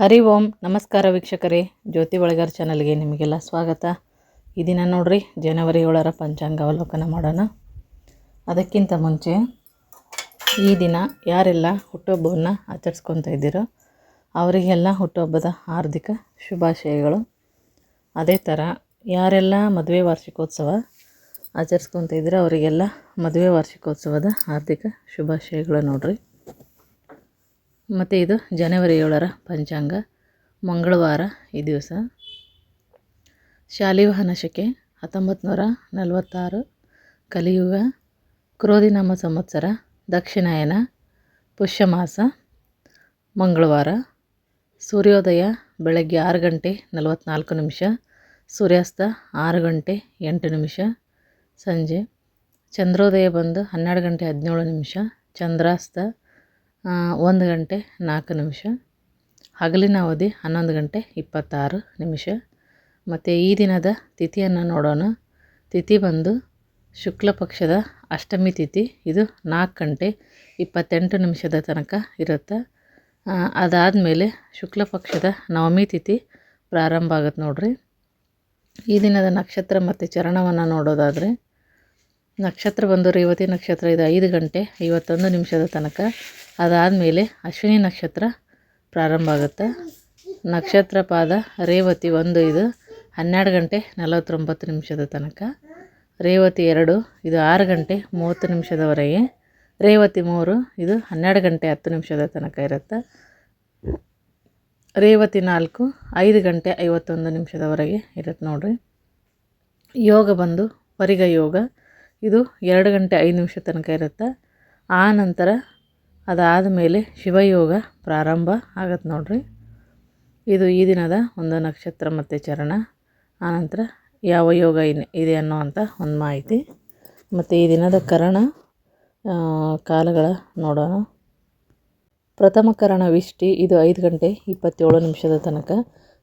ಹರಿ ಓಂ, ನಮಸ್ಕಾರ ವೀಕ್ಷಕರೇ. ಜ್ಯೋತಿ ಒಳಗಾರ್ ಚಾನಲ್ಗೆ ನಿಮಗೆಲ್ಲ ಸ್ವಾಗತ. ಈ ದಿನ ನೋಡ್ರಿ, ಜನವರಿ ಏಳರ ಪಂಚಾಂಗ ಅವಲೋಕನ ಮಾಡೋಣ. ಅದಕ್ಕಿಂತ ಮುಂಚೆ ಈ ದಿನ ಯಾರೆಲ್ಲ ಹುಟ್ಟುಹಬ್ಬವನ್ನು ಆಚರಿಸ್ಕೊತಾ ಇದ್ದೀರೋ, ಅವರಿಗೆಲ್ಲ ಹುಟ್ಟುಹಬ್ಬದ ಹಾರ್ದಿಕ ಶುಭಾಶಯಗಳು. ಅದೇ ಥರ ಯಾರೆಲ್ಲ ಮದುವೆ ವಾರ್ಷಿಕೋತ್ಸವ ಆಚರಿಸ್ಕೊತ ಇದ್ದೀರೋ, ಅವರಿಗೆಲ್ಲ ಮದುವೆ ವಾರ್ಷಿಕೋತ್ಸವದ ಹಾರ್ದಿಕ ಶುಭಾಶಯಗಳು ನೋಡ್ರಿ. ಮತ್ತು ಇದು ಜನವರಿ ಏಳರ ಪಂಚಾಂಗ, ಮಂಗಳವಾರ ಈ ದಿವಸ. ಶಾಲಿವಾಹನ ಶಕೆ ಹತ್ತೊಂಬತ್ತು ನೂರ ನಲವತ್ತಾರು, ಕಲಿಯುಗ, ಕ್ರೋಧಿನಾಮ ಸಂವತ್ಸರ, ದಕ್ಷಿಣಾಯನ, ಪುಷ್ಯಮಾಸ, ಮಂಗಳವಾರ, ಸೂರ್ಯೋದಯ ಬೆಳಗ್ಗೆ ಆರು ಗಂಟೆ ನಲವತ್ತ್ನಾಲ್ಕು ನಿಮಿಷ, ಸೂರ್ಯಾಸ್ತ ಆರು ಗಂಟೆ ಎಂಟು ನಿಮಿಷ, ಸಂಜೆ, ಚಂದ್ರೋದಯ ಬಂದು ಹನ್ನೆರಡು ಗಂಟೆ ಹದಿನೇಳು ನಿಮಿಷ, ಚಂದ್ರಾಸ್ತ ಒಂದು ಗಂಟೆ ನಾಲ್ಕು ನಿಮಿಷ. ಹಗಲಿನ ಅವಧಿ ಹನ್ನೊಂದು ಗಂಟೆ ಇಪ್ಪತ್ತಾರು ನಿಮಿಷ. ಮತ್ತು ಈ ದಿನದ ತಿಥಿಯನ್ನು ನೋಡೋಣ. ತಿಥಿ ಬಂದು ಶುಕ್ಲ ಪಕ್ಷದ ಅಷ್ಟಮಿ ತಿಥಿ. ಇದು ನಾಲ್ಕು ಗಂಟೆ ಇಪ್ಪತ್ತೆಂಟು ನಿಮಿಷದ ತನಕ ಇರುತ್ತೆ. ಅದಾದಮೇಲೆ ಶುಕ್ಲ ಪಕ್ಷದ ನವಮಿ ತಿಥಿ ಪ್ರಾರಂಭ ಆಗುತ್ತೆ ನೋಡಿರಿ. ಈ ದಿನದ ನಕ್ಷತ್ರ ಮತ್ತು ಚರಣವನ್ನು ನೋಡೋದಾದರೆ ನಕ್ಷತ್ರ ಬಂದು ರೇವತಿ ನಕ್ಷತ್ರ ಇದು ಐದು ಗಂಟೆ ಐವತ್ತೊಂದು ನಿಮಿಷದ ತನಕ ಅದಾದಮೇಲೆ ಅಶ್ವಿನಿ ನಕ್ಷತ್ರ ಪ್ರಾರಂಭ ಆಗುತ್ತೆ. ನಕ್ಷತ್ರ ಪಾದ ರೇವತಿ ಒಂದು ಇದು ಹನ್ನೆರಡು ಗಂಟೆ ನಲವತ್ತೊಂಬತ್ತು ನಿಮಿಷದ ತನಕ. ರೇವತಿ ಎರಡು ಇದು ಆರು ಗಂಟೆ ಮೂವತ್ತು ನಿಮಿಷದವರೆಗೆ. ರೇವತಿ ಮೂರು ಇದು ಹನ್ನೆರಡು ಗಂಟೆ ಹತ್ತು ನಿಮಿಷದ ತನಕ ಇರುತ್ತೆ. ರೇವತಿ ನಾಲ್ಕು ಐದು ಗಂಟೆ ಐವತ್ತೊಂದು ನಿಮಿಷದವರೆಗೆ ಇರುತ್ತೆ ನೋಡಿರಿ. ಯೋಗ ಬಂದು ಪರಿಗ ಯೋಗ. ಇದು ಎರಡು ಗಂಟೆ ಐದು ನಿಮಿಷ ತನಕ ಇರುತ್ತೆ. ಆ ನಂತರ ಅದಾದ ಮೇಲೆ ಶಿವಯೋಗ ಪ್ರಾರಂಭ ಆಗತ್ತೆ ನೋಡಿರಿ. ಇದು ಈ ದಿನದ ಒಂದು ನಕ್ಷತ್ರ ಮತ್ತು ಚರಣ. ಆನಂತರ ಯಾವ ಯೋಗ ಇದೆ ಅನ್ನೋವಂಥ ಒಂದು ಮಾಹಿತಿ. ಮತ್ತು ಈ ದಿನದ ಕರಣ ಕಾಲಗಳ ನೋಡೋಣ. ಪ್ರಥಮ ಕರಣ ವಿಷ್ಟಿ, ಇದು ಐದು ಗಂಟೆ ಇಪ್ಪತ್ತೇಳು ನಿಮಿಷದ ತನಕ.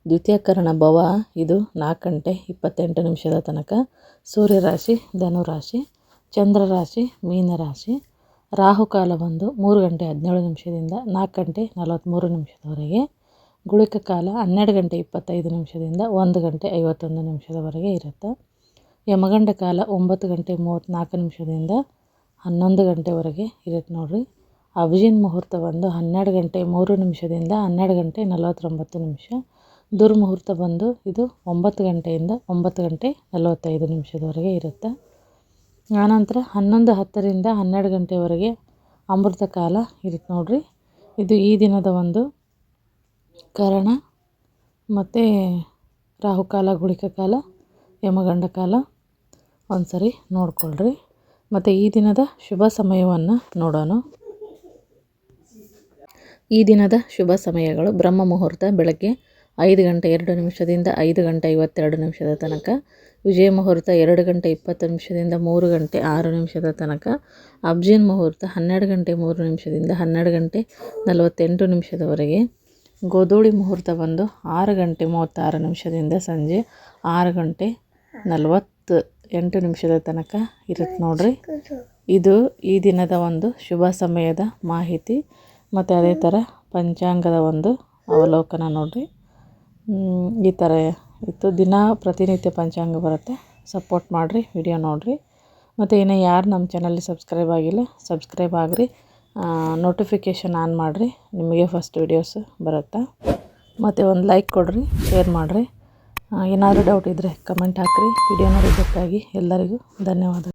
ದ್ವಿತೀಯ ಕರಣ ಭವ, ಇದು ನಾಲ್ಕು ಗಂಟೆ ಇಪ್ಪತ್ತೆಂಟು ನಿಮಿಷದ ತನಕ. ಸೂರ್ಯರಾಶಿ, ಧನುರಾಶಿ, ಚಂದ್ರರಾಶಿ, ಮೀನರಾಶಿ. ರಾಹುಕಾಲ ಬಂದು ಮೂರು ಗಂಟೆ ಹದಿನೇಳು ನಿಮಿಷದಿಂದ ನಾಲ್ಕು ಗಂಟೆ ನಲವತ್ತ್ಮೂರು ನಿಮಿಷದವರೆಗೆ, ಗುಳಿಕ ಕಾಲ ಹನ್ನೆರಡು ಗಂಟೆ ಇಪ್ಪತ್ತೈದು ನಿಮಿಷದಿಂದ ಒಂದು ಗಂಟೆ ಐವತ್ತೊಂದು ನಿಮಿಷದವರೆಗೆ ಇರುತ್ತೆ. ಯಮಗಂಡ ಕಾಲ ಒಂಬತ್ತು ಗಂಟೆ ಮೂವತ್ತ್ನಾಲ್ಕು ನಿಮಿಷದಿಂದ ಹನ್ನೊಂದು ಗಂಟೆವರೆಗೆ ಇರುತ್ತೆ ನೋಡಿರಿ. ಅಭಿಜಿನ್ ಮುಹೂರ್ತ ಬಂದು ಹನ್ನೆರಡು ಗಂಟೆ ಮೂರು ನಿಮಿಷದಿಂದ ಹನ್ನೆರಡು ಗಂಟೆ ನಲವತ್ತೊಂಬತ್ತು ನಿಮಿಷ. ದುರ್ಮುಹೂರ್ತ ಬಂದು ಇದು ಒಂಬತ್ತು ಗಂಟೆಯಿಂದ ಒಂಬತ್ತು ಗಂಟೆ ನಲವತ್ತೈದು ನಿಮಿಷದವರೆಗೆ ಇರುತ್ತೆ. ಆನಂತರ ಹನ್ನೊಂದು ಹತ್ತರಿಂದ ಹನ್ನೆರಡು ಗಂಟೆವರೆಗೆ ಅಮೃತ ಕಾಲ ಇರುತ್ತೆ ನೋಡಿರಿ. ಇದು ಈ ದಿನದ ಒಂದು ಕರಣ ಮತ್ತು ರಾಹುಕಾಲ ಗುಳಿಕ ಕಾಲ, ಯಮಗಂಡ ಕಾಲ ಒಂದು ಸರಿ ನೋಡಿಕೊಳ್ಳ್ರಿ ಮತ್ತು ಈ ದಿನದ ಶುಭ ಸಮಯವನ್ನು ನೋಡೋಣ. ಈ ದಿನದ ಶುಭ ಸಮಯಗಳು ಬ್ರಹ್ಮ ಮುಹೂರ್ತ, ಬೆಳಗ್ಗೆ ಐದು ಗಂಟೆ ಎರಡು ನಿಮಿಷದಿಂದ ಐದು ಗಂಟೆ ಐವತ್ತೆರಡು ನಿಮಿಷದ ತನಕ. ವಿಜಯ ಮುಹೂರ್ತ ಎರಡು ಗಂಟೆ ಇಪ್ಪತ್ತು ನಿಮಿಷದಿಂದ ಮೂರು ಗಂಟೆ ಆರು ನಿಮಿಷದ ತನಕ. ಅಬ್ಜಿನ್ ಮುಹೂರ್ತ ಹನ್ನೆರಡು ಗಂಟೆ ಮೂರು ನಿಮಿಷದಿಂದ ಹನ್ನೆರಡು ಗಂಟೆ ನಲವತ್ತೆಂಟು ನಿಮಿಷದವರೆಗೆ. ಗೋಧೂಳಿ ಮುಹೂರ್ತ ಬಂದು ಆರು ಗಂಟೆ ಮೂವತ್ತಾರು ನಿಮಿಷದಿಂದ ಸಂಜೆ ಆರು ಗಂಟೆ ನಲವತ್ತು ಎಂಟು ನಿಮಿಷದ ತನಕ ಇರುತ್ತೆ ನೋಡಿರಿ. ಇದು ಈ ದಿನದ ಒಂದು ಶುಭ ಸಮಯದ ಮಾಹಿತಿ. ಮತ್ತು ಅದೇ ಥರ ಪಂಚಾಂಗದ ಒಂದು ಅವಲೋಕನ ನೋಡಿರಿ. ಈ ಥರ ಇತ್ತು. ದಿನ ಪ್ರತಿನಿತ್ಯ ಪಂಚಾಂಗ ಬರುತ್ತೆ. ಸಪೋರ್ಟ್ ಮಾಡಿರಿ ವಿಡಿಯೋ ನೋಡಿರಿ. ಮತ್ತು ಇನ್ನು ಯಾರು ನಮ್ಮ ಚಾನಲ್ಲಿ ಸಬ್ಸ್ಕ್ರೈಬ್ ಆಗಿಲ್ಲ ಸಬ್ಸ್ಕ್ರೈಬ್ ಆಗಿರಿ. ನೋಟಿಫಿಕೇಷನ್ ಆನ್ ಮಾಡಿರಿ. ನಿಮಗೆ ಫಸ್ಟ್ ವಿಡಿಯೋಸ್ ಬರುತ್ತೆ. ಮತ್ತು ಒಂದು ಲೈಕ್ ಕೊಡಿರಿ ಶೇರ್ ಮಾಡಿರಿ. ಏನಾದರೂ ಡೌಟ್ ಇದ್ದರೆ ಕಮೆಂಟ್ ಹಾಕಿರಿ. ವಿಡಿಯೋ ನೋಡಿದ್ದಕ್ಕಾಗಿ ಎಲ್ಲರಿಗೂ ಧನ್ಯವಾದ.